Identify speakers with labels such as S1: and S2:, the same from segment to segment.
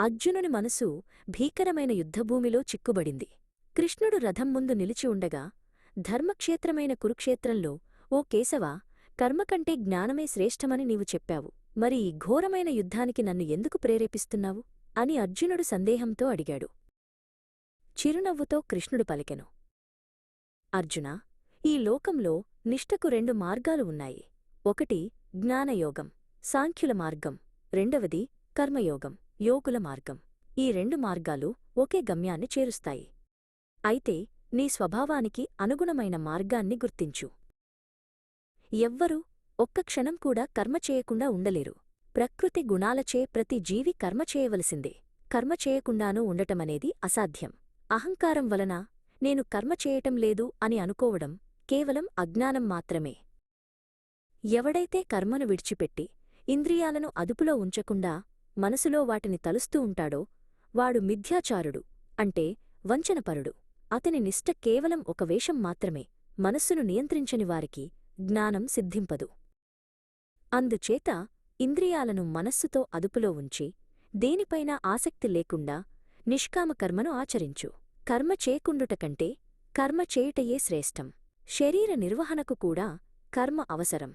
S1: అర్జునుని మనసు భీకరమైన యుద్ధభూమిలో చిక్కుబడింది. కృష్ణుడు రథం ముందు నిలిచి ఉండగా ధర్మక్షేత్రమైన కురుక్షేత్రంలో ఓ కేశవ కర్మకంటే జ్ఞానమే శ్రేష్టమని నీవు చెప్పావు. మరి ఈ ఘోరమైన యుద్ధానికి నన్ను ఎందుకు ప్రేరేపిస్తున్నావు అని అర్జునుడు సందేహంతో అడిగాడు. చిరునవ్వుతో కృష్ణుడు పలికెను. అర్జునా ఈ లోకంలో నిష్టకు రెండు మార్గాలు ఉన్నాయి. ఒకటి జ్ఞానయోగం సాంఖ్యుల మార్గం. రెండవది కర్మయోగం. యోగుల మార్గం. ఈ రెండు మార్గాలు ఒకే గమ్యాన్ని చేరుస్తాయి. అయితే నీ స్వభావానికి అనుగుణమైన మార్గాన్ని గుర్తించు. ఎవ్వరూ ఒక్క క్షణం కూడా కర్మ చేయకుండా ఉండలేరు. ప్రకృతి గుణాలచే ప్రతి జీవి కర్మ చేయవలసిందే. కర్మ చేయకుండానూ ఉండటమనేది అసాధ్యం. అహంకారం వలన నేను కర్మ చేయటం లేదు అని అనుకోవడం కేవలం అజ్ఞానం మాత్రమే. ఎవడైతే కర్మను విడిచిపెట్టి ఇంద్రియాలను అదుపులో ఉంచకుండా మనసులో వాటిని తలుస్తూ ఉంటాడో వాడు మిథ్యాచారుడు అంటే వంచనపరుడు. అతని నిష్ట కేవలం ఒక వేషం మాత్రమే మనస్సును నియంత్రించని వారికి జ్ఞానం సిద్ధింపదు. అందుచేత ఇంద్రియాలను మనస్సుతో అదుపులో ఉంచి దేనిపైనా ఆసక్తి లేకుండా నిష్కామకర్మను ఆచరించు. కర్మ చేకుండుట కంటే కర్మ చేయుటయే శ్రేష్టం. శరీర నిర్వహణకు కూడా కర్మ అవసరం.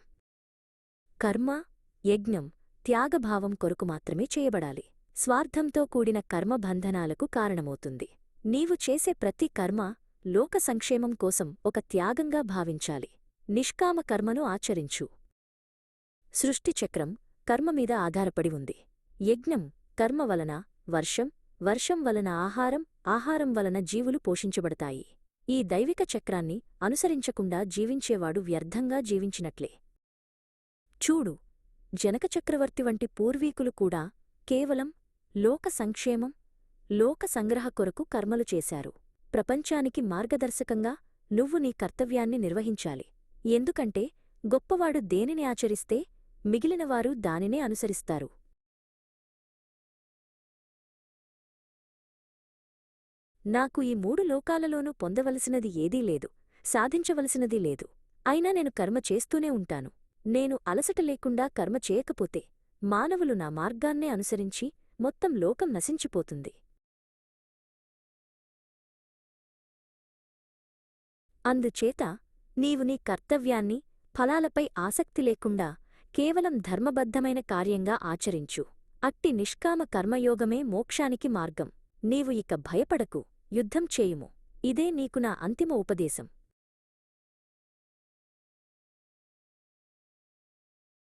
S1: కర్మ యజ్ఞం త్యాగభావం కొరకు మాత్రమే చేయబడాలి. స్వార్థంతో కూడిన కర్మ బంధనాలకు కారణమవుతుంది. నీవు చేసే ప్రతి కర్మ లోక సంక్షేమం కోసం ఒక త్యాగంగా భావించాలి. నిష్కామ కర్మను ఆచరించు. సృష్టిచక్రం కర్మమీద ఆధారపడి ఉంది. యజ్ఞం కర్మ వలన వర్షం వర్షం వలన ఆహారం ఆహారం వలన జీవులు పోషించబడతాయి. ఈ దైవిక చక్రాన్ని అనుసరించకుండా జీవించేవాడు వ్యర్థంగా జీవించినట్లే. చూడు. జనకచక్రవర్తి వంటి పూర్వీకులు కూడా కేవలం లోక సంక్షేమం లోక సంగ్రహ కొరకు కర్మలు చేశారు. ప్రపంచానికి మార్గదర్శకంగా నువ్వు నీ కర్తవ్యాన్ని నిర్వహించాలి. ఎందుకంటే గొప్పవాడు దేనిని ఆచరిస్తే మిగిలినవారు దానినే అనుసరిస్తారు. నాకు ఈ మూడు లోకాలలోనూ పొందవలసినది ఏదీ లేదు సాధించవలసినది లేదు. అయినా నేను కర్మ చేస్తూనే ఉంటాను. నేను అలసట లేకుండా కర్మ చేయకపోతే మానవులు నా మార్గాన్నే అనుసరించి మొత్తం లోకం నశించిపోతుంది. అందుచేత నీవు నీ కర్తవ్యాన్ని ఫలాలపై ఆసక్తి లేకుండా కేవలం ధర్మబద్ధమైన కార్యంగా ఆచరించు. అట్టి నిష్కామ కర్మయోగమే మోక్షానికి మార్గం. నీవు ఇక భయపడకు యుద్ధం చేయుము. ఇదే నీకు నా అంతిమ ఉపదేశం.